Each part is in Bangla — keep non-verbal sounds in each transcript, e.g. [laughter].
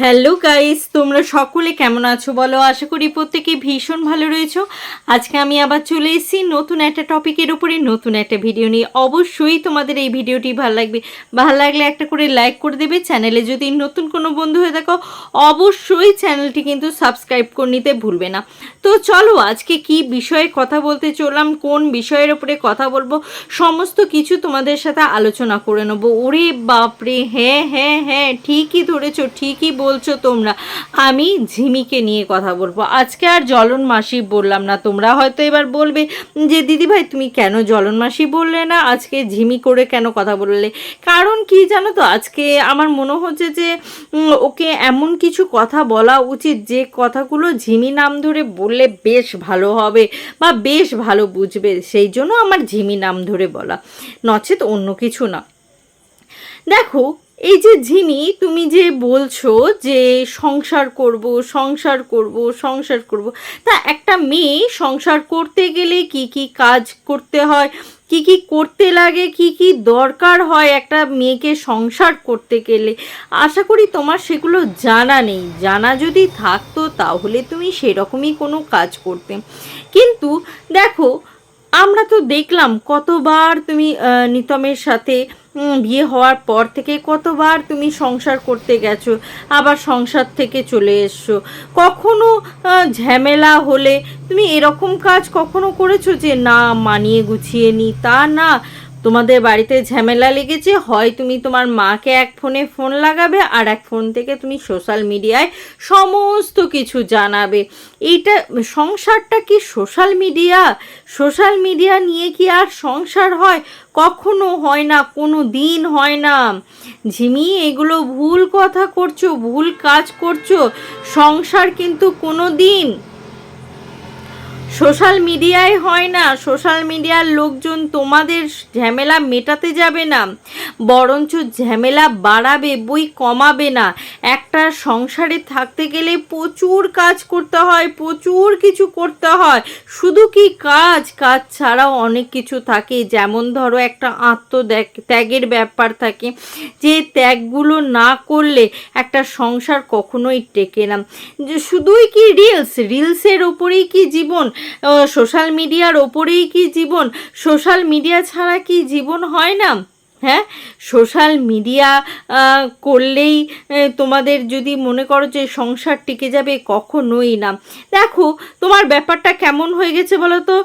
হ্যালো গাইস, তোমরা সকলে কেমন আছো বলো? আশা করি প্রত্যেকে ভীষণ ভালো রয়েছো। আজকে আমি আবার চলে এসেছি নতুন একটা টপিকের উপরে, নতুন একটা ভিডিও নিয়ে। অবশ্যই তোমাদের এই ভিডিওটি ভালো লাগবে। ভালো লাগলে একটা করে লাইক করে দেবে। চ্যানেলে যদি নতুন কোনো বন্ধু হয়ে থাকো, অবশ্যই চ্যানেলটি কিন্তু সাবস্ক্রাইব করে নিতে ভুলবে না। তো চলো আজকে কি বিষয়ে কথা বলতে চললাম, কোন বিষয়ের উপরে কথা বলব, সমস্ত কিছু তোমাদের সাথে আলোচনা করে নেব। ওরে বাপরে হ্যাঁ হ্যাঁ হ্যাঁ ঠিকই ধরেছো, ঠিকই বলছো তোমরা? আমি ঝিমিকে নিয়ে কথা বলব। আজকে আর জলন মাসি বললাম না, তোমরা হয়তো এবার বলবে যে দিদি ভাই তুমি কেন জলন মাসি বললে না? আজকে ঝিমি করে কেন কথা বললে? কারণ কি জানো তো, আজকে আমার মনে হচ্ছে যে ওকে এমন কিছু কথা বলা উচিত যে কথাগুলো ঝিমি নাম ধরে বললে বেশ ভালো হবে বা বেশ ভালো বুঝবে। সেই জন্য আমার ঝিমি নাম ধরে বলা। নচেত অন্য কিছু না। দেখো এই যে ঝিমি, তুমি যে বলছো যে সংসার করব সংসার করব সংসার করব, তা একটা মেয়ে সংসার করতে গেলে কি কি কাজ করতে হয়? কি কি করতে লাগে? কি কি দরকার হয় একটা মেয়েকে সংসার করতে গেলে? আশা করি তোমার সেগুলো জানা নেই। জানা যদি থাকতো তাহলে তুমি সেরকমই কোনো কাজ করতে। কিন্তু দেখো আমরা তো দেখলাম কতবার তুমি নিতমের সাথে বিয়ে হওয়ার পর থেকে কতবার তুমি সংসার করতে গেছো, আবার সংসার থেকে চলে এসছো। কখনো ঝামেলা হলে তুমি এরকম কাজ কখনো করেছ যে, না, মানিয়ে গুছিয়ে নি, তা না তোমাদের বাড়িতে ঝামেলা লেগেছে, হয় তুমি তোমার মাকে এক ফোনে ফোন লাগাবে আর এক ফোন থেকে তুমি সোশ্যাল মিডিয়ায় সমস্ত কিছু জানাবে। এইটা সংসারটা কি সোশ্যাল মিডিয়া? সোশ্যাল মিডিয়া নিয়ে কি আর সংসার হয়? কখনো হয় না, কোনো দিন হয় না। ঝিমি, এগুলো ভুল কথা করছ, ভুল কাজ করছ, সংসার কিন্তু কোনো দিন সোশ্যাল মিডিয়ায় হয় না, সোশ্যাল মিডিয়ার লোকজন তোমাদের ঝামেলা মেটাতে যাবে না, বরঞ্চ ঝামেলা বাড়াবে, বই কমাবে না। একটা সংসারে থাকতে গেলে প্রচুর কাজ করতে হয়, প্রচুর কিছু করতে হয়। শুধু কি কাজ? কাজ ছাড়াও অনেক কিছু থাকে। যেমন ধরো একটা আত্মত্যাগ- ত্যাগের ব্যাপার থাকে। যে ত্যাগগুলো না করলে একটা সংসার কখনোই টেকে না। যে শুধুই কি রিলস রিলসের ওপরেই কি জীবন? সোশ্যাল মিডিয়ার ওপরেই কি জীবন? সোশ্যাল মিডিয়া ছাড়া কি জীবন হয় না? হ্যাঁ? সোশ্যাল মিডিয়া করলেই তোমাদের যদি মনে করো যে সংসার টিকে যাবে কখনোই না। দেখো, তোমার ব্যাপারটা কেমন হয়ে গেছে বলো তো?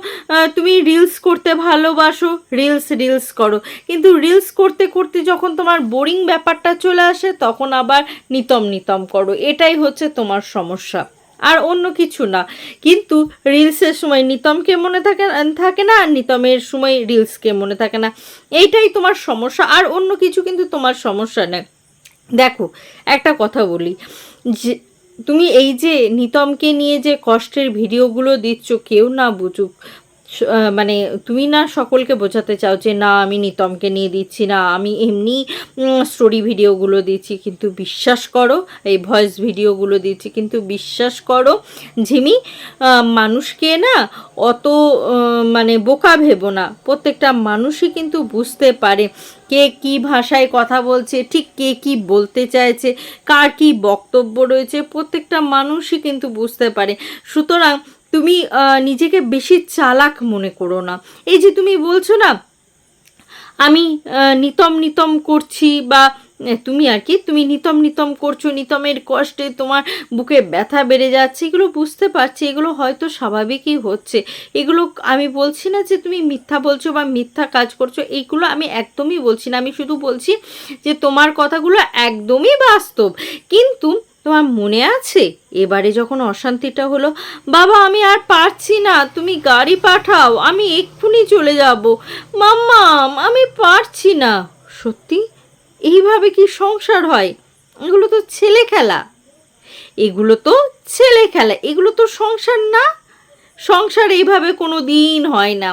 তুমি রিলস করতে ভালোবাসো রিলস রিলস করো। কিন্তু রিলস করতে করতে যখন তোমার বোরিং ব্যাপারটা চলে আসে, তখন আবার নিতম নিতম করো। এটাই হচ্ছে তোমার সমস্যা। আর অন্য কিছু না। কিন্তু রিলসের সময় নিতমকে মনে থাকে থাকে না? আর নিতমের সময় রিলসকে মনে থাকে না। এইটাই তোমার সমস্যা, আর অন্য কিছু কিন্তু তোমার সমস্যা নেই দেখো, একটা কথা বলি। যে, তুমি এই যে নিতমকে নিয়ে যে কষ্টের ভিডিওগুলো দিচ্ছ, কেউ না বুঝুক। মানে তুমি না সকলকে বোঝাতে চাও যে না, আমি নিতমকে নিয়ে দিচ্ছি না, আমি এমনি স্টোরি ভিডিওগুলো দিচ্ছি, কিন্তু বিশ্বাস করো, এই ভয়েস ভিডিওগুলো দিচ্ছি, কিন্তু বিশ্বাস করো, ঝিমি মানুষকে না অত মানে বোকা ভেবো না। প্রত্যেকটা মানুষই কিন্তু বুঝতে পারে কে কি ভাষায় কথা বলছে, ঠিক কে কি বলতে চাইছে, কার কি বক্তব্য রয়েছে, প্রত্যেকটা মানুষই কিন্তু বুঝতে পারে। সুতরাং তুমি নিজেকে বেশি চালাক মনে করো না। এই যে তুমি বলছো না, আমি নিতম নিতম করছি বা তুমি আর কি, তুমি নিতম নিতম করছ, নিতমের কষ্টে তোমার বুকে ব্যথা বেড়ে যাচ্ছে, এগুলো বুঝতে পারছি, এগুলো হয়তো স্বাভাবিকই হচ্ছে। এগুলো আমি বলছি না যে তুমি মিথ্যা বলছো বা মিথ্যা কাজ করছ এইগুলো আমি একদমই বলছি না। আমি শুধু বলছি যে তোমার কথাগুলো একদমই বাস্তব। কিন্তু তোমার মনে আছে? এবারে যখন অশান্তিটা হলো, বাবা, আমি আর পারছি না, তুমি গাড়ি পাঠাও, আমি এক্ষুনি চলে যাব। মাম্মাম আমি পারছি না। সত্যি? এইভাবে কি সংসার হয়? এগুলো তো ছেলে খেলা। এগুলো তো ছেলে খেলা, এগুলো তো সংসার না? সংসার এইভাবে কোনো দিন হয় না।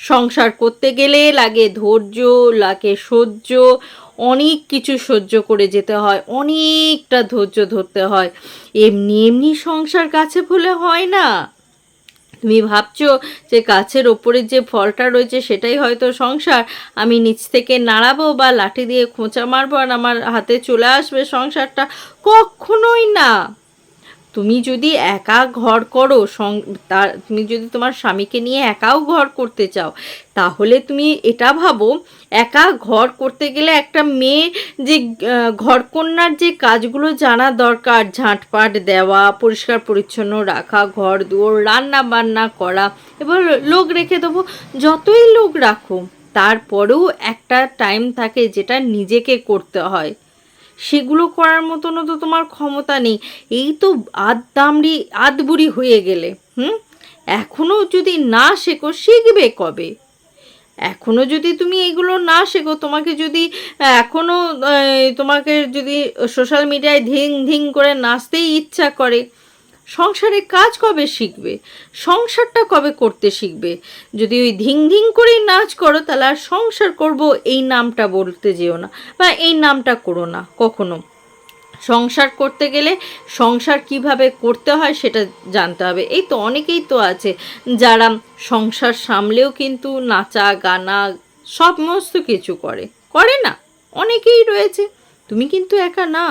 সংসার করতে গেলে লাগে ধৈর্য, লাগে সহ্য অনেক কিছু সহ্য করে যেতে হয়, অনেকটা ধৈর্য ধরতে হয়। এমনি এমনি সংসার কাছে ভুলে হয় না। তুমি ভাবছ যে গাছের ওপরের যে ফলটা রয়েছে সেটাই হয়তো সংসার। আমি নিচ থেকে নাড়াবো বা লাঠি দিয়ে খোঁচা মারবো আর আমার হাতে চলে আসবে সংসারটা? কখনোই না। তুমি যদি একা ঘর করো তার তুমি যদি তোমার স্বামীকে নিয়ে একাও ঘর করতে চাও, তাহলে তুমি এটা ভাবো, একা ঘর করতে গেলে একটা মেয়ে যে ঘরকন্যার যে কাজগুলো জানা দরকার, ঝাঁটপাট দেওয়া, পরিষ্কার পরিচ্ছন্ন রাখা, ঘর দুয়ার, রান্না বান্না করা, এবার লোক রেখে দেবো, যতই লোক রাখো তারপরেও একটা টাইম থাকে যেটা নিজেকে করতে হয়। সেগুলো করার মতনও তো তোমার ক্ষমতা নেই। এই তো আধ দামড়ি আধবুড়ি হয়ে গেলে, হুম? এখনও যদি না শেখো, শিখবে কবে? এখনও যদি তুমি এইগুলো না শেখো, তোমাকে যদি এখনও তোমাকে যদি সোশ্যাল মিডিয়ায় ধিং ধিং করে নাচতেই ইচ্ছা করে সংসারে কাজ কবে শিখবে? সংসারটা কবে করতে শিখবে? যদি ওই ধিং ধিং করেই নাচ করো, তাহলে আর সংসার করব এই নামটা বলতে যেও না বা এই নামটা করো না, কখনো। সংসার করতে গেলে সংসার কীভাবে করতে হয় সেটা জানতে হবে। এই তো অনেকেই তো আছে যারা সংসার সামলেও কিন্তু নাচা, গানা সমস্ত কিছু করে। করে না? অনেকেই রয়েছে। তুমি কিন্তু একা না।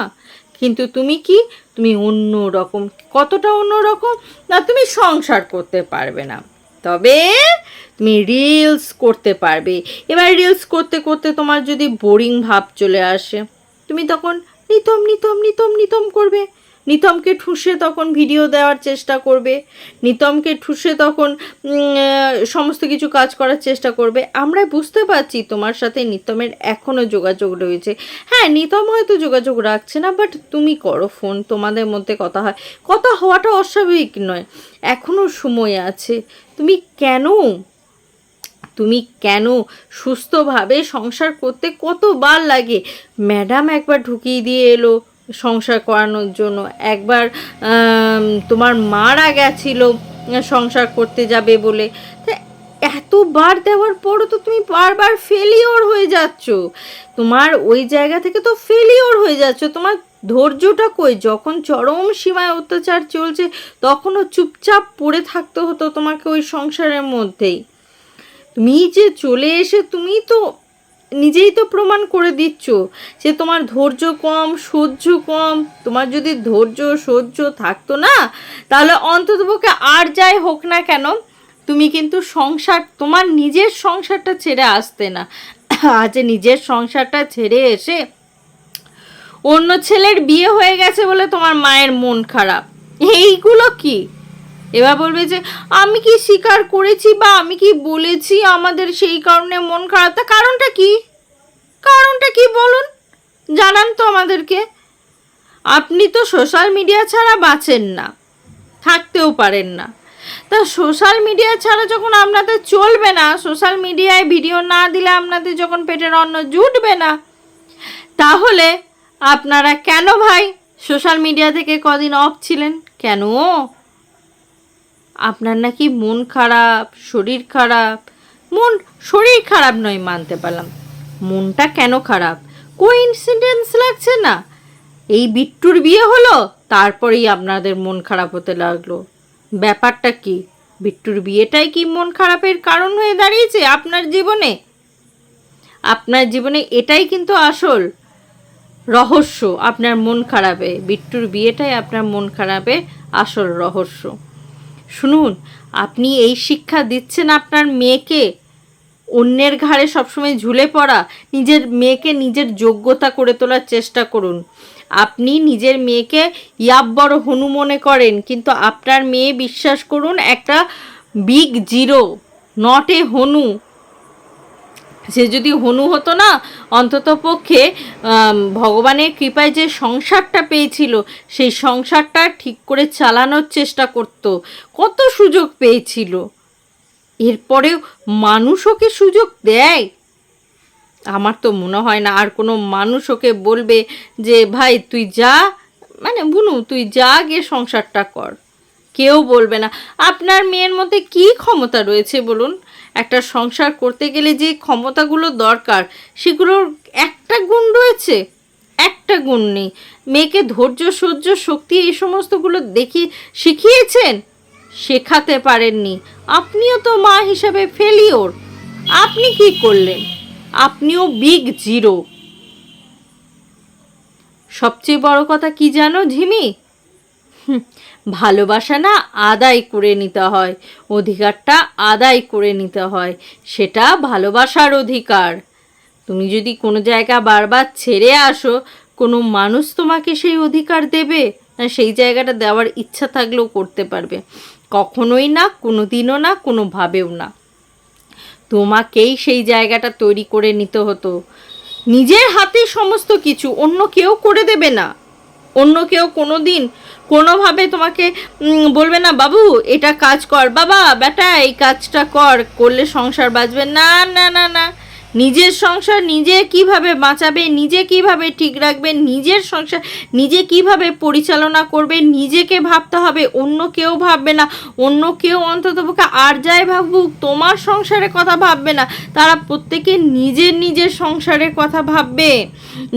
কিন্তু তুমি কি? তুমি অন্য রকম, কতটা অন্য রকম? না, তুমি সংসার করতে পারবে না। তবে তুমি রিলস করতে পারবে। এবার রিলস করতে করতে তোমার যদি বোরিং ভাব চলে আসে, তুমি তখন নিতম নিতম নিতম নিতম করবে। নিতমকে ঠুসে তখন ভিডিও দেওয়ার চেষ্টা করবে, নিতমকে ঠুসে তখন সমস্ত কিছু কাজ করার চেষ্টা করবে। আমরা বুঝতে পারছি তোমার সাথে নিতমের এখনও যোগাযোগ রয়েছে। হ্যাঁ নিতম হয়তো যোগাযোগ রাখছে না বাট তুমি করো ফোন তোমাদের মধ্যে কথা হয়। কথা হওয়াটা অস্বাভাবিক নয় এখনও সময় আছে। তুমি কেন? তুমি কেন সুস্থভাবে সংসার করতে কতবার লাগে? ম্যাডাম একবার ঢুকিয়ে দিয়ে এলো। সংসার করানোর জন্য। একবার তোমার মারা গেছিল, সংসার করতে যাবে বলে। তা এতবার দেওয়ার পরও তো তুমি বারবার ফেলিওর হয়ে যাচ্ছ। তোমার ওই জায়গা থেকে তো ফেলিওর হয়ে যাচ্ছ। তোমার ধৈর্যটা কই? যখন চরম সীমায় অত্যাচার চলছে, তখনও চুপচাপ পড়ে থাকতে হতো তোমাকে ওই সংসারের মধ্যেই। তুমি যে চলে এসে, তুমি তো নিজেই তো প্রমাণ করে দিচ্ছ যে তোমার ধৈর্য কম, সহ্য কম। তোমার যদি ধৈর্য, সহ্য থাকতো না, তাহলে অন্ততপক্ষে আর যাই হোক না কেন, তুমি কিন্তু সংসার, তোমার নিজের সংসারটা ছেড়ে আসতে না। আজ নিজের সংসারটা ছেড়ে এসে অন্য ছেলের বিয়ে হয়ে গেছে বলে তোমার মায়ের মন খারাপ। এইগুলো কি? এবার বলবে যে, আমি কি স্বীকার করেছি বা আমি কি বলেছি আমাদের সেই কারণে মন খারাপ? তা কারণটা কি? কারণটা কি বলুন? জানান তো আমাদেরকে। আপনি তো সোশ্যাল মিডিয়া ছাড়া বাঁচেন না, থাকতেও পারেন না। তা সোশ্যাল মিডিয়া ছাড়া যখন আপনাদের চলবে না, সোশ্যাল মিডিয়ায় ভিডিও না দিলে আপনাদের যখন পেটের অন্ন জুটবে না, তাহলে আপনারা কেন ভাই সোশ্যাল মিডিয়া থেকে কদিন অফ ছিলেন? কেন? আপনার নাকি মন খারাপ, শরীর খারাপ। মন, শরীর খারাপ নয় মানতে পারলাম। মনটা কেন খারাপ? কোইন্সিডেন্স লাগছে না? এই বিট্টুর বিয়ে হলো, তারপরেই আপনাদের মন খারাপ হতে লাগল। ব্যাপারটা কি? বিট্টুর বিয়েটাই কি মন খারাপের কারণ হয়ে দাঁড়িয়েছে আপনার জীবনে? আপনার জীবনে এটাই কিন্তু আসল। রহস্য আপনার মন খারাপে। বিট্টুর বিয়েটাই আপনার মন খারাপে আসল রহস্য। শুনুন, আপনি এই শিক্ষা দিচ্ছেন আপনার মেয়েকে? অন্যের ঘাড়ে সবসময় ঝুলে পড়া, নিজের মেয়েকে নিজের যোগ্যতা করে তোলার চেষ্টা করুন। আপনি নিজের মেয়েকে ইয়াব্বর হনু মনে করেন, কিন্তু আপনার মেয়ে, বিশ্বাস করুন, একটা বিগ জিরো নট এ হনু। সে যদি হনু হতো না, অন্তত পক্ষে ভগবানের কৃপায় যে সংসারটা পেয়েছিল, সেই সংসারটা ঠিক করে চালানোর চেষ্টা করত। কত সুযোগ পেয়েছিল। এরপরেও মানুষ ওকে সুযোগ দেয়। আমার তো মনে হয় না আর কোনো মানুষ ওকে বলবে যে, ভাই, তুই যা মানে বুনু, তুই যা গিয়ে সংসারটা কর। কেউ বলবে না। আপনার মেয়ের মধ্যে কি ক্ষমতা রয়েছে বলুন? একটা সংসার করতে গেলে যে ক্ষমতাগুলো দরকার, সেগুলোর একটা গুণ রয়েছে, একটা গুণ নেই। মেয়েকে ধৈর্য, সহ্য, শক্তি এই সমস্তগুলো দেখি শিখিয়েছেন? শেখাতে পারেননি। আপনিও তো মা হিসাবে ফেলিওর আপনি কি করলেন? আপনিও বিগ জিরো সবচেয়ে বড় কথা কি জানো ঝিমি? ভালোবাসা না আদায় করে নিতে হয়, অধিকারটা আদায় করে নিতে হয়, সেটা ভালোবাসার অধিকার। তুমি যদি কোনো জায়গা বারবার ছেড়ে আসো, কোনো মানুষ তোমাকে সেই অধিকার দেবে, না সেই জায়গাটা দেওয়ার ইচ্ছা থাকলেও করতে পারবে। কখনোই না কোনো দিনও না, কোনোভাবেও না। তোমাকেই সেই জায়গাটা তৈরি করে নিতে হতো। নিজের হাতে সমস্ত কিছু অন্য কেউ করে দেবে না। অন্য কেউ কোনো দিন কোনোভাবে তোমাকে বলবে না, বাবু, এটা কাজ কর, বাবা, বেটা, এই কাজটা কর, করলে সংসার বাঁচবে। না না না না। নিজের সংসার নিজে কীভাবে বাঁচাবে, নিজে কীভাবে ঠিক রাখবে, নিজের সংসার নিজে কীভাবে পরিচালনা করবে, নিজেকে ভাবতে হবে, অন্য কেউ ভাববে না, অন্য কেউ অন্তত পক্ষে আর যাই ভাবুক, তোমার সংসারের কথা ভাববে না, তারা প্রত্যেকে নিজের নিজের সংসারের কথা ভাববে।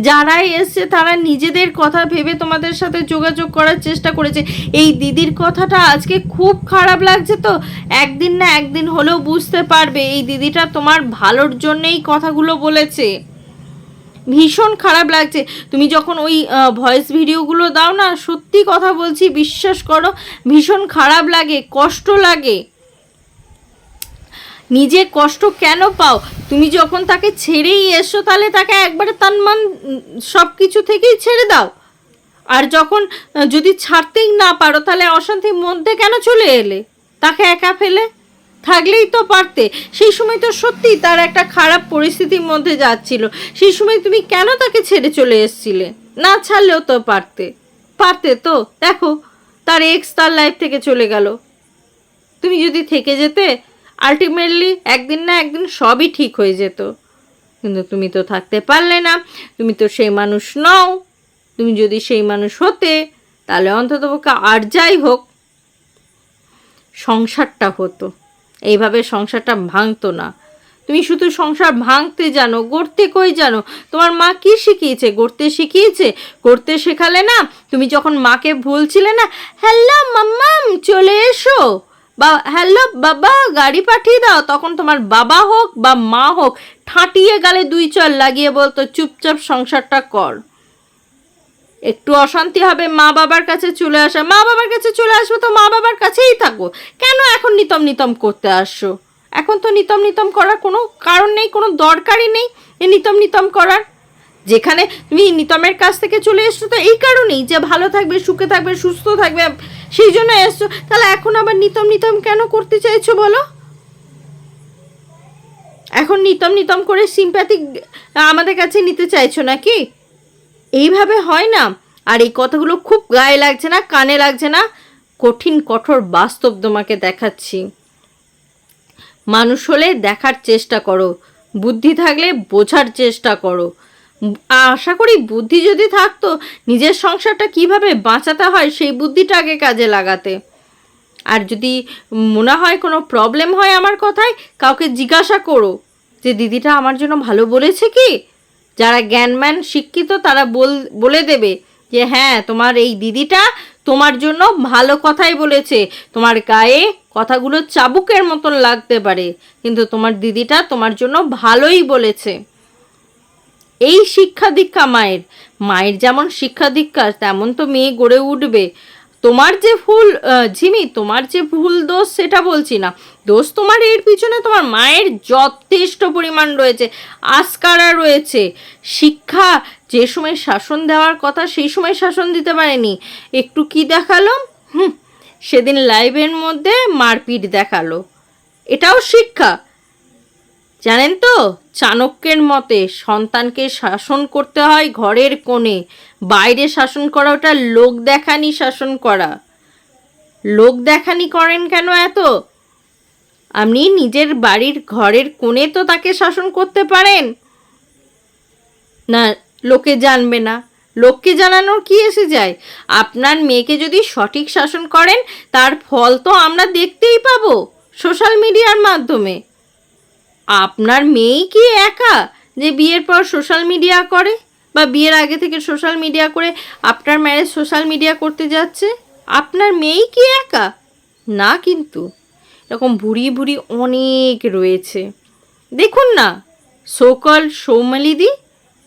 যারাই এসছে, তারা নিজেদের কথা ভেবে তোমাদের সাথে যোগাযোগ করার চেষ্টা করেছে। এই দিদির কথাটা আজকে খুব খারাপ লাগছে তো, একদিন না একদিন হলেও বুঝতে পারবে, এই দিদিটা তোমার ভালোর জন্যেই কথাগুলো বলেছে। ভীষণ খারাপ লাগছে। তুমি যখন ওই ভয়েস ভিডিওগুলো দাও না, সত্যি কথা বলছি, বিশ্বাস করো, ভীষণ খারাপ লাগে, কষ্ট লাগে। নিজে কষ্ট কেন পাও? তুমি যখন তাকে ছেড়েই এসো, তাহলে তাকে একবারে তান মান সব কিছু থেকেই ছেড়ে দাও। আর যখন যদি ছাড়তেই না পারো, তাহলে অশান্তির মধ্যে কেন চলে এলে? তাকে একা ফেলে? থাকলেই তো পারতে। সেই সময় তো সত্যি তার একটা খারাপ পরিস্থিতির মধ্যে যাচ্ছিল। সেই সময় তুমি কেন তাকে ছেড়ে চলে এসেছিলে? না ছাড়লেও তো পারতে। পারতে তো? দেখো, তার এক্স তার লাইফ থেকে চলে গেল। তুমি যদি থেকে যেতে আলটিমেটলি একদিন না একদিন সবই ঠিক হয়ে যেত। কিন্তু তুমি তো থাকতে পারলে না। তুমি তো সেই মানুষ নও। তুমি যদি সেই মানুষ হতে, তাহলে অন্তত পক্ষে আর যাই হোক, সংসারটা হতো। এইভাবে সংসারটা ভাঙতো না। তুমি শুধু সংসার ভাঙতে জানো, গড়তে কই জানো? তোমার মা কি শিখিয়েছে? গড়তে শিখিয়েছে? গড়তে শেখালে না, তুমি যখন মাকে ভুলছিলে না, হ্যালো মাম্মাম, চলে এসো। বা, হ্যালো বাবা, গাড়ি পাঠিয়ে দাও। তখন তোমার বাবা হোক বা মা হোক, ঠাঁটিয়ে গালে দুই চল লাগিয়ে বলতো, চুপচাপ সংসারটা কর। একটু অশান্তি হবে, মা বাবার কাছে চলে আসা। মা বাবার কাছে চলে আসব তো মা বাবার কাছেই থাকব। কেন এখন নিতম নিতম করতে আসছো? এখন তো নিতম নিতম করার কোনো কারণ নেই, কোনো দরকারই নেই নিতম নিতম করার। যেখানে তুমি নিতমের কাছ থেকে চলে এসছো তো এই কারণেই যে ভালো থাকবে, সুখে থাকবে, সুস্থ থাকবে, সেই জন্য এসছো। তাহলে এখন আবার নিতম নিতম কেন করতে চাইছো বলো? এখন নিতম নিতম করে সিম্প্যাথিক আমাদের কাছে নিতে চাইছো নাকি? এইভাবে হয় না। আর এই কথাগুলো খুব গায়ে লাগছে না, কানে লাগছে না। কঠিন, কঠোর বাস্তব তোমাকে দেখাচ্ছি। মানুষ হলে দেখার চেষ্টা করো। বুদ্ধি থাকলে বোঝার চেষ্টা করো। আশা করি বুদ্ধি যদি থাকতো, নিজের সংসারটা কীভাবে বাঁচাতে হয় সেই বুদ্ধিটা আগে কাজে লাগাতে। আর যদি মনে হয় কোনো প্রবলেম হয় আমার কথায়, কাউকে জিজ্ঞাসা করো যে, দিদিটা আমার জন্য ভালো বলেছে কি? যারা জ্ঞানম্যান শিক্ষিত, তারা বল, বলে দেবে যে হ্যাঁ তোমার এই দিদিটা তোমার জন্য ভালো কথাই বলেছে। তোমার গায়ে কথাগুলো চাবুকের মতন লাগতে পারে, কিন্তু তোমার দিদিটা তোমার জন্য ভালোই বলেছে। এই শিক্ষা দীক্ষা মায়ের। মায়ের যেমন শিক্ষা দীক্ষা, তেমন তো মেয়ে গড়ে উঠবে। তোমার যে ভুল ঝিমি, তোমার যে ভুল দোষ সেটা বলছি না। দোষ তোমার এর পিছনে তোমার মায়ের যথেষ্ট পরিমাণ রয়েছে, আস্কারা রয়েছে। শিক্ষা যে সময় শাসন দেওয়ার কথা সেই সময় শাসন দিতে পারেনি। একটু কি দেখাল? হুম, সেদিন লাইভের মধ্যে মারপিট দেখাল। এটাও শিক্ষা। জানেন তো, চাণক্যের মতে সন্তানকে শাসন করতে হয় ঘরের কোণে, বাইরে শাসন করা ওটা লোক দেখানি শাসন করা। লোক দেখানি করেন কেন এত? আপনি নিজের বাড়ির ঘরের কোণে তো তাকে শাসন করতে পারেন। না, লোকে জানবে না। লোককে জানানোর কি এসে যায়? আপনার মেয়েকে যদি সঠিক শাসন করেন, তার ফল তো আমরা দেখতেই পাবো সোশ্যাল মিডিয়ার মাধ্যমে। আপনার মেয়েই কি একা যে বিয়ের পর সোশ্যাল মিডিয়া করে? বা বিয়ের আগে থেকে সোশ্যাল মিডিয়া করে আপনার ম্যারেজ সোশ্যাল মিডিয়া করতে যাচ্ছে? আপনার মেয়েই কি একা? না কিন্তু। এরকম ভুড়ি ভুড়ি অনেক রয়েছে। দেখুন না সোকল সৌমালিদি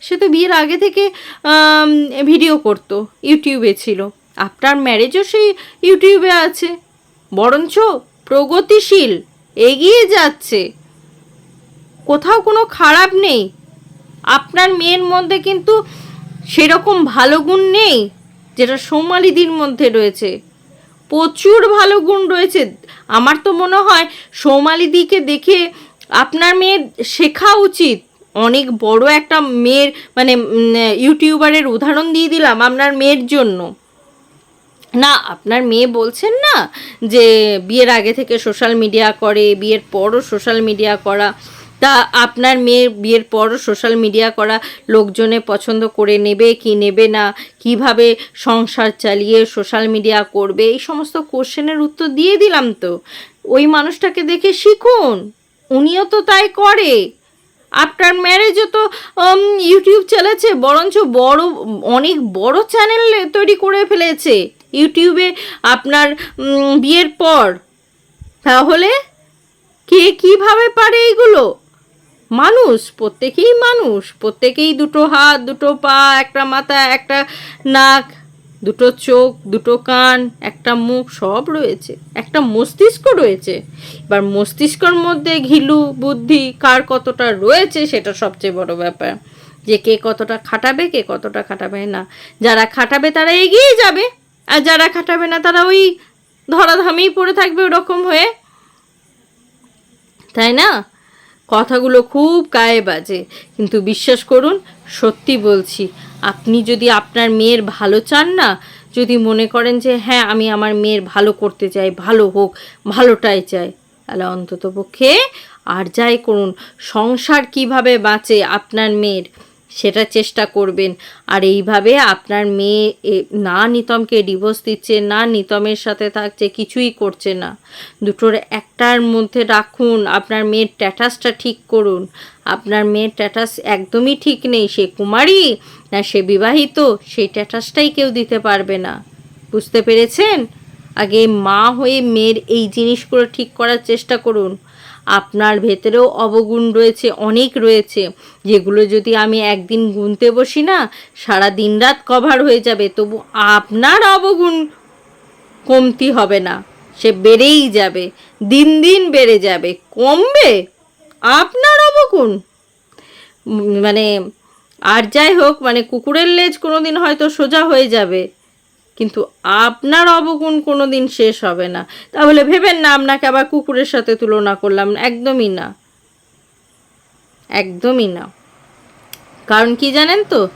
সে তো বিয়ের আগে থেকে ভিডিও করতো ইউটিউবে ছিল। আপনার ম্যারেজও সেই ইউটিউবে আছে। বরঞ্চ প্রগতিশীল, এগিয়ে যাচ্ছে। কোথাও কোনো খারাপ নেই। আপনার মেয়ের মধ্যে কিন্তু সেরকম ভালো গুণ নেই, যেটা সৌমালিদির মধ্যে রয়েছে। প্রচুর ভালো গুণ রয়েছে। আমার তো মনে হয় সৌমালিদিকে দেখে আপনার মেয়ের শেখা উচিত। অনেক বড় একটা মেয়ের মানে ইউটিউবারের উদাহরণ দিয়ে দিলাম আপনার মেয়ের জন্য। না, আপনার মেয়ে বলছেন না যে বিয়ের আগে থেকে সোশ্যাল মিডিয়া করে, বিয়ের পরও সোশ্যাল মিডিয়া করা। তা আপনার মেয়ের বিয়ের পর সোশ্যাল মিডিয়া করা লোকজনে পছন্দ করে নেবে কি নেবে না, কীভাবে সংসার চালিয়ে সোশ্যাল মিডিয়া করবে, এই সমস্ত কোশ্চেনের উত্তর দিয়ে দিলাম তো। ওই মানুষটাকে দেখে শিখুন, উনিও তো তাই করে। আপনার ম্যারেজও তো ইউটিউব চালাচ্ছে, বরঞ্চ বড়, অনেক বড় চ্যানেল তৈরি করে ফেলেছে। ইউটিউবে আপনার বিয়ের পর। তাহলে কে কীভাবে পারে এইগুলো মানুষ, প্রত্যেকেই মানুষ, প্রত্যেকেই দুটো হাত, দুটো পা, একটা মাথা, একটা নাক, দুটো চোখ, দুটো কান, একটা মুখ, সব রয়েছে, একটা মস্তিষ্ক রয়েছে। এবার মস্তিষ্কর মধ্যে ঘিলু, বুদ্ধি, কার কতটা রয়েছে সেটা সবচেয়ে বড় ব্যাপার। যে কে কতটা খাটাবে, কে কতটা খাটাবে না। যারা খাটাবে তারা এগিয়ে যাবে, আর যারা খাটাবে না তারা ওই ধরাধামেই পড়ে থাকবে ওরকম হয়ে। তাই না? কথাগুলো খুব গায়ে বাজে। কিন্তু বিশ্বাস করুন, সত্যি বলছি, আপনি যদি আপনার মেয়ের ভালো চান না, যদি মনে করেন যে হ্যাঁ আমি আমার মেয়ের ভালো করতে চাই, ভালো হোক, ভালোটাই চাই, তাহলে অন্তত পক্ষে আর যাই করুন, সংসার কীভাবে বাঁচে আপনার মেয়ের? সেটা চেষ্টা করবেন। আর এইভাবে আপনার মেয়ে না নিতমকে ডিভোর্স দিচ্ছে, না নিতমের সাথে থাকছে, কিছুই করছে না। দুটোর একটার মধ্যে রাখুন, আপনার মেয়ের ট্যাটাসটা ঠিক করুন। আপনার মেয়ের ট্যাটাস একদমই ঠিক নেই, সে কুমারী না সে বিবাহিত, সেই ট্যাটাসটাই কেউ দিতে পারবে না। বুঝতে পেরেছেন? আগে মা হয়ে মেয়ের এই জিনিসগুলো ঠিক করার চেষ্টা করুন। আপনার ভেতরেও অবগুণ রয়েছে, অনেক রয়েছে। যেগুলো যদি আমি একদিন গুনতে বসি না, সারা দিন রাত কভার হয়ে যাবে, তবু আপনার অবগুণ কমতি হবে না। সে বেড়েই যাবে, দিন দিন বেড়ে যাবে, কমবে আপনার অবগুণ। মানে আর যাই হোক মানে কুকুরের লেজ কোনো দিন হয়তো সোজা হয়ে যাবে। কিন্তু আপনার অবগুণ কোনো দিন শেষ হবে না। তাহলে ভেবেন না, আপনাকে আবার কুকুরের সাথে তুলনা করলাম। একদমই না। একদমই না। কারণ কি জানেন তো?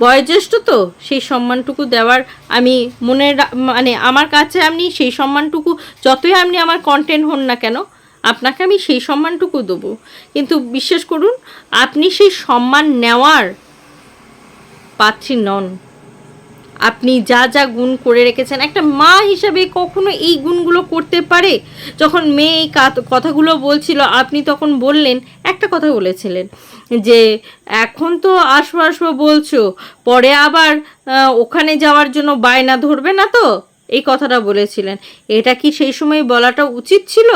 বয়োজ্যেষ্ঠ তো, সেই সম্মানটুকু দেওয়ার আমি মনে মানে আমার কাছে আপনি সেই সম্মানটুকু, যতই আপনি আমার কন্টেন্ট হন না কেন, আপনাকে আমি সেই সম্মানটুকু দেবো। কিন্তু বিশ্বাস করুন, আপনি সেই সম্মান নেওয়ার পাত্রী নন। আপনি যা যা গুণ করে রেখেছেন, একটা মা হিসাবে কখনো এই গুণগুলো করতে পারে? যখন মেয়ে এই কথাগুলো বলছিল, আপনি তখন বললেন, একটা কথা বলেছিলেন, যে এখন তো আসব আসব বলছো, পরে আবার ওখানে যাওয়ার জন্য বায়না ধরবে না তো? এই কথাটা বলেছিলেন। এটা কি সেই সময় বলাটা উচিত ছিল?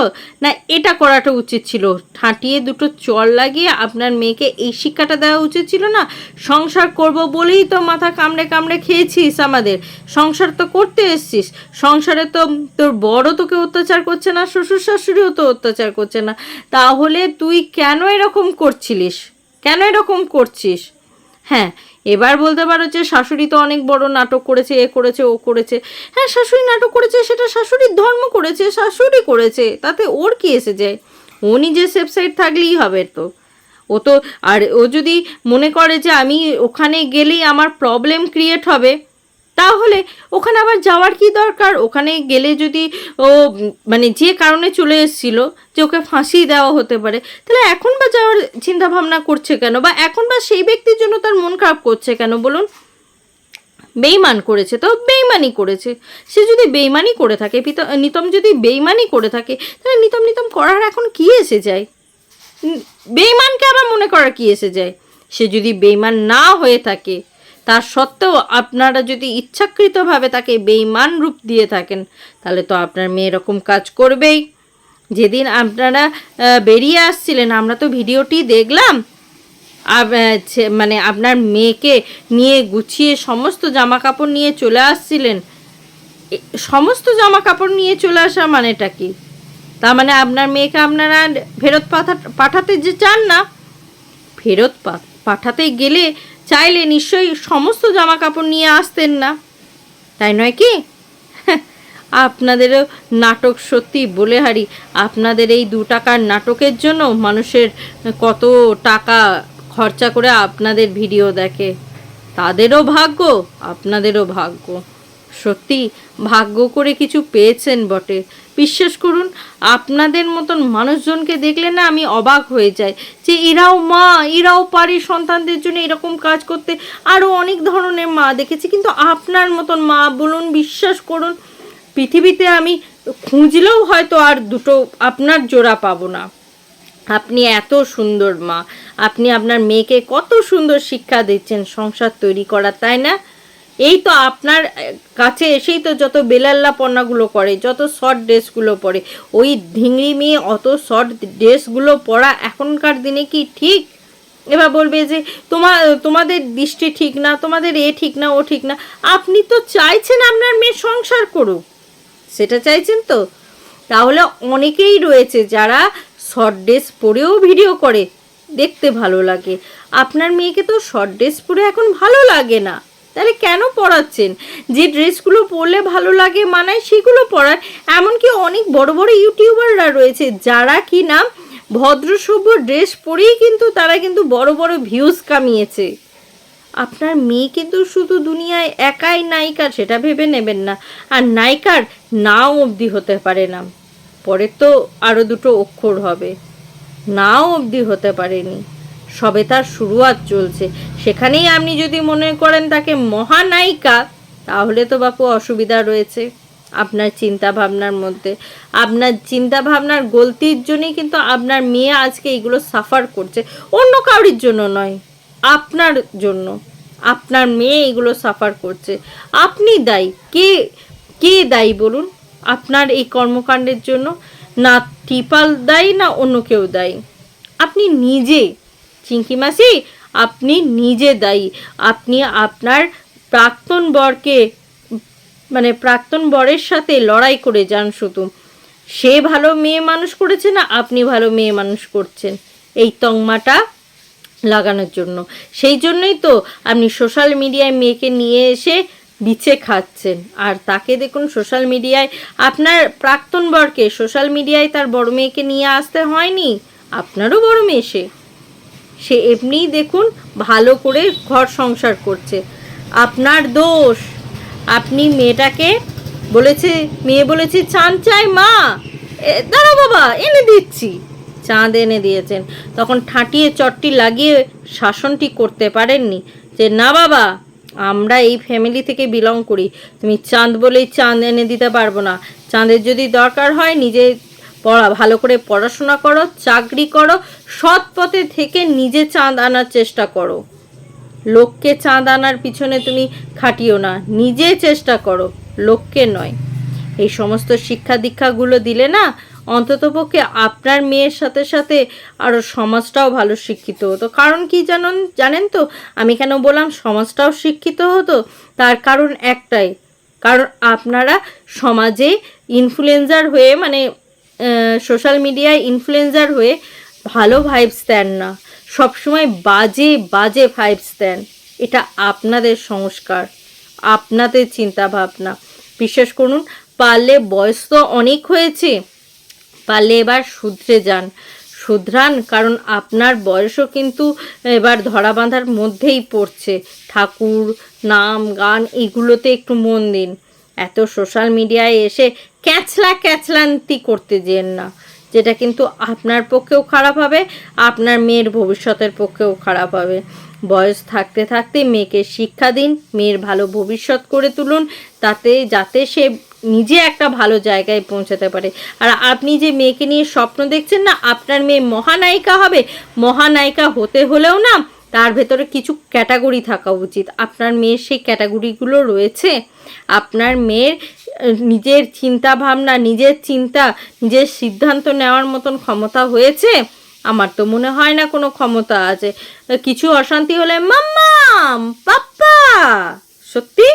না, এটা করাটা উচিত ছিল? ঠাঁটিয়ে দুটো চর লাগিয়ে আপনার মেয়েকে এই শিক্ষাটা দেওয়া উচিত ছিল না? সংসার করব বলেই তো মাথা কামড়ে কামড়ে খেয়েছিস আমাদের। সংসার তো করতে এসছিস। সংসারে তো তোর বড় তোকে অত্যাচার করছে না, শ্বশুর শাশুড়িও তো অত্যাচার করছে না। তাহলে তুই কেন এরকম করছিলিস? কেন এরকম করছিস? হ্যাঁ এবার বলতে পারো যে শাশুড়ি তো অনেক বড় নাটক করেছে, এ করেছে, ও করেছে। হ্যাঁ শাশুড়ি নাটক করেছে সেটা শাশুড়ির ধর্ম করেছে, শাশুড়ি করেছে, তাতে ওর কি এসে যায় ও নিজে সেফ সাইড থাকলেই হবে তো। ও তো, আর ও যদি মনে করে যে আমি ওখানে গেলেই আমার প্রবলেম ক্রিয়েট হবে তাহলে ওখানে আবার যাওয়ার কি দরকার? ওখানে গেলে যদি ও মানে যে কারণে চলে এসেছিল যে ওকে ফাঁসি দেওয়া হতে পারে, তাহলে এখন বা যাওয়ার চিন্তা ভাবনা করছে কেন? বা এখন বা সেই ব্যক্তির জন্য তার মন খারাপ করছে কেন বলুন? বেইমান করেছে তো? বেইমানি করেছে। সে যদি বেইমানি করে থাকে নিতম যদি বেইমানি করে থাকে, তাহলে নিতম নিতম করার এখন কি এসে যায়? বেইমানকে আবার মনে করার কি এসে যায়? সে যদি বেইমান না হয়ে থাকে তার সত্ত্বেও আপনারা যদি ইচ্ছাকৃতভাবে তাকে বেইমান রূপ দিয়ে থাকেন, তাহলে তো আপনার মেয়ে এরকম কাজ করবেই। যেদিন আপনারা বেরিয়ে আসছিলেন, আমরা তো ভিডিওটি দেখলাম মানে আপনার মেয়েকে নিয়ে গুছিয়ে সমস্ত জামা কাপড় নিয়ে চলে আসছিলেন। সমস্ত জামা কাপড় নিয়ে চলে আসা মানেটা কি? তার মানে আপনার মেয়েকে আপনারা ফেরত পাঠা- পাঠাতে যে চান না, ফেরত পাঠাতে গেলে চাইলে নিশ্চয়ই সমস্ত জামা কাপড় নিয়ে আসতেন না। তাই নয় কি? [laughs] আপনাদেরও নাটক সত্যি বলে হারি। আপনাদের এই দু টাকার নাটকের জন্য মানুষের কত টাকা খরচা করে আপনাদের ভিডিও দেখে। তাদেরও ভাগ্য, আপনাদেরও ভাগ্য। সত্যি ভাগ্য করে কিছু পেয়েছেন বটে। বিশ্বাস করুন, আপনাদের মতন মানুষজনকে দেখলে না আমি অবাক হয়ে যাই যে এরাও মা, এরাও পারে সন্তানদের জন্য এরকম কাজ করতে। আরও অনেক ধরনের মা দেখেছি, কিন্তু আপনার মতন মা বলুন, বিশ্বাস করুন, পৃথিবীতে আমি খুঁজলেও হয়তো আর দুটো আপনার জোড়া পাবো না। আপনি এত সুন্দর মা, আপনি আপনার মেয়েকে কত সুন্দর শিক্ষা দিচ্ছেন, সংসার তৈরি করা, তাই না? এই তো আপনার কাছে এসেই তো যত বেলাল্লা পণ্যাগুলো করে যত শর্ট ড্রেসগুলো পরে ওই ধিংড়ি মেয়ে অত শর্ট ড্রেসগুলো পরা এখনকার দিনে কি ঠিক? এবার বলবে যে তোমার তোমাদের দৃষ্টি ঠিক না, তোমাদের এ ঠিক না, ও ঠিক না, আপনি তো চাইছেন আপনার মেয়ে সংসার করুক। সেটা চাইছেন তো? তাহলে অনেকেই রয়েছে যারা শর্ট ড্রেস পরেও ভিডিও করে, দেখতে ভালো লাগে। আপনার মেয়েকে তো শর্ট ড্রেস পরে এখন ভালো লাগে না। তাহলে কেন পড়াচ্ছেন? যে ড্রেসগুলো পরলে ভালো লাগে, মানায়, সেগুলো পরার এমনকি অনেক বড় বড় ইউটিউবাররা রয়েছে, যারা কি না ভদ্রসভ্য ড্রেস পরেই কিন্তু তারা কিন্তু বড় বড় ভিউজ কামিয়েছে। আপনার মেয়ে কিন্তু শুধু দুনিয়ায় একাই নায়িকা সেটা ভেবে নেবেন না। আর নায়িকার নাও অবধি হতে পারে না। পরে তো আরও দুটো অক্ষর হবে। নাও অবধি হতে পারেনি। সবে তার শুরুয়াত চলছে। সেখানেই আপনি যদি মনে করেন তাকে মহানায়িকা, তাহলে তো বাপু অসুবিধা রয়েছে আপনার চিন্তা ভাবনার মধ্যে। আপনার চিন্তা ভাবনার গলতির জন্যই কিন্তু আপনার মেয়ে আজকে এইগুলো সাফার করছে। অন্য কাউরির জন্য নয়, আপনার জন্য। আপনার মেয়ে এগুলো সাফার করছে। আপনি দায়ী, কে কে দায়ী বলুন? আপনার এই কর্মকাণ্ডের জন্য না টিপাল দায়ী, না অন্য কেউ দায়ী? আপনি নিজে চিঙ্কি মাসি, আপনি নিজে দায়ী। আপনি আপনার প্রাক্তন বরকে মানে প্রাক্তন বরের সাথে লড়াই করে যান শুধু। সে ভালো মেয়ে মানুষ করেছে না আপনি ভালো মেয়ে মানুষ করছেন? এই তংমাটা লাগানোর জন্য। সেই জন্যই তো আপনি সোশ্যাল মিডিয়ায় মেয়েকে নিয়ে এসে বিছে খাচ্ছেন। আর তাকে দেখুন সোশ্যাল মিডিয়ায়, আপনার প্রাক্তন বরকে, সোশ্যাল মিডিয়ায় তার বড় মেয়েকে নিয়ে আসতে হয়নি? আপনারও বড় মেয়ে সে। সে এমনিই দেখুন ভালো করে ঘর সংসার করছে। আপনার দোষ। আপনি মেয়েটাকে বলেছে মেয়ে বলেছে চান চাই মা। এ, দাঁড়াও বাবা এনে দিচ্ছি। চাঁদ এনে দিয়েছেন। তখন ঠাঁটিয়ে চটটি লাগিয়ে শাসনটি করতে পারেননি। যে না বাবা আমরা এই ফ্যামিলি থেকে বিলং করি। তুমি চাঁদ বলেই চাঁদ এনে দিতে পারব না। চাঁদের যদি দরকার হয় নিজে পড়া, ভালো করে পড়াশোনা করো, চাকরি করো, সৎ পথে থেকে নিজে চাঁদ আনার চেষ্টা করো। লোককে চাঁদ আনার পিছনে তুমি খাটিও না, নিজে চেষ্টা করো, লোককে নয়। এই সমস্ত শিক্ষা দীক্ষাগুলো দিলে না, অন্ততপক্ষে আপনার মেয়ের সাথে সাথে আরও সমাজটাও ভালো শিক্ষিত হতো। কারণ কি জানেন জানেন তো, আমি কেন বললাম সমাজটাও শিক্ষিত হতো? তার কারণ একটাই, কারণ আপনারা সমাজে ইনফ্লুয়েঞ্জার হয়ে মানে সোশ্যাল মিডিয়ায় ইনফ্লুয়েন্সার হয়ে ভালো ভাইবস দেন না। সবসময় বাজে বাজে ভাইবস দেন। এটা আপনাদের সংস্কার, আপনাদের চিন্তা ভাবনা বিশ্বাস করুন, পারলে বয়স তো অনেক হয়েছে, পারলে এবার শুধরে যান। শুধরান, কারণ আপনার বয়সও কিন্তু এবার ধরা বাঁধার মধ্যেই পড়ছে। ঠাকুর, নাম, গান, এগুলোতে একটু মন দিন। এত সোশ্যাল মিডিয়ায় এসে ক্যাচলা ক্যাচলান্তি করতে যেন না। যেটা কিন্তু আপনার পক্ষেও খারাপ হবে, আপনার মেয়ের ভবিষ্যতের পক্ষেও খারাপ হবে। বয়স থাকতে থাকতে মেয়েকে শিক্ষা দিন, মেয়ের ভালো ভবিষ্যৎ করে তুলুন, তাতে, যাতে সে নিজে একটা ভালো জায়গায় পৌঁছাতে পারে। আর আপনি যে মেয়েকে নিয়ে স্বপ্ন দেখছেন না, আপনার মেয়ে মহানায়িকা হবে। মহানায়িকা হতে হলেও না তার ভেতরে কিছু ক্যাটাগরি থাকা উচিত। আপনার মেয়ের সেই ক্যাটাগরিগুলো রয়েছে। আপনার মেয়ের নিজের চিন্তা ভাবনা নিজের চিন্তা, নিজের সিদ্ধান্ত নেওয়ার মতন ক্ষমতা হয়েছে? আমার তো মনে হয় না কোনো ক্ষমতা আছে। কিছু অশান্তি হলে, মাম্মাম, পাপ্পা! সত্যি?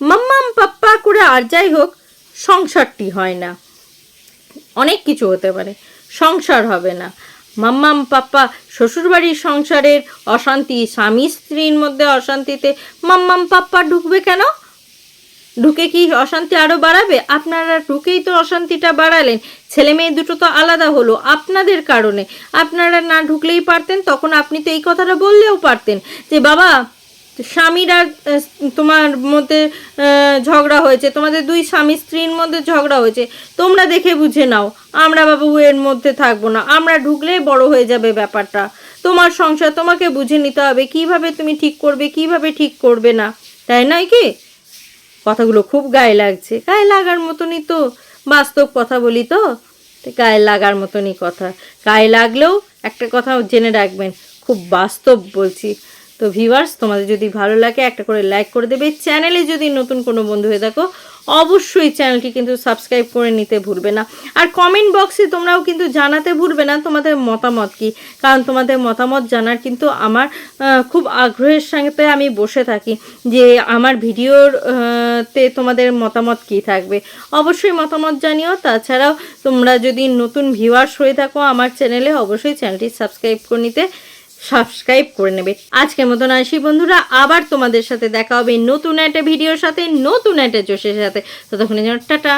মাম্মাম, পাপ্পা! করে আর যাই হোক, সংসারটি হয় না। অনেক কিছু হতে পারে। সংসার হবে না। মাম্মাম পাপ্পা শ্বশুরবাড়ির সংসারের অশান্তি, স্বামী স্ত্রীর মধ্যে অশান্তিতে মাম্মাম পাপ্পা ঢুকবে কেন? ঢুকে কি অশান্তি আরও বাড়াবে? আপনারা ঢুকেই তো অশান্তিটা বাড়ালেন। ছেলে মেয়ে দুটো তো আলাদা হলো আপনাদের কারণে। আপনারা না ঢুকলেই পারতেন, তখন আপনি তো এই কথাটা বললেও পারতেন যে, বাবা স্বামীর তোমার মধ্যে ঝগড়া হয়েছে, তোমাদের দুই স্বামী স্ত্রীর মধ্যে ঝগড়া হয়েছে, তোমরা দেখে বুঝে নাও, আমরা বাবু এর মধ্যে থাকব না, আমরা ঢুকলেই বড় হয়ে যাবে ব্যাপারটা। তোমার সংসার তোমাকে বুঝে নিতে হবে, কীভাবে তুমি ঠিক করবে, কীভাবে ঠিক করবে না, তাই নয় কি? কথাগুলো খুব গায়ে লাগছে, গায়ে লাগার মতনই তো, বাস্তব কথা বলি তো গায়ে লাগার মতনই কথা, গায়ে লাগলেও একটা কথা জেনে রাখবেন, খুব বাস্তব বলছি। তো ভিউয়ার্স তোমাদের যদি ভালো লাগে, একটা করে লাইক করে দেবে। চ্যানেলে যদি নতুন কোনো বন্ধু হয়ে থাকো, অবশ্যই চ্যানেলটি কিন্তু সাবস্ক্রাইব করে নিতে ভুলবে না। আর কমেন্ট বক্সে তোমরাও কিন্তু জানাতে ভুলবে না তোমাদের মতামত কি? কারণ তোমাদের মতামত জানার কিন্তু আমার খুব আগ্রহের সাথে আমি বসে থাকি যে আমার ভিডিওর তে তোমাদের মতামত কি থাকবে। অবশ্যই মতামত জানিও। তাছাড়াও তোমরা যদি নতুন ভিউয়ার্স হয়ে থাকো আমার চ্যানেলে অবশ্যই চ্যানেলটি সাবস্ক্রাইব করে নিতে সাবস্ক্রাইব করে নেবে। আজকের মতন আসি বন্ধুরা, আবার তোমাদের সাথে দেখা হবে নতুন একটা ভিডিওর সাথে, নতুন একটা জোশের সাথে। ততক্ষণে যেন টাটা।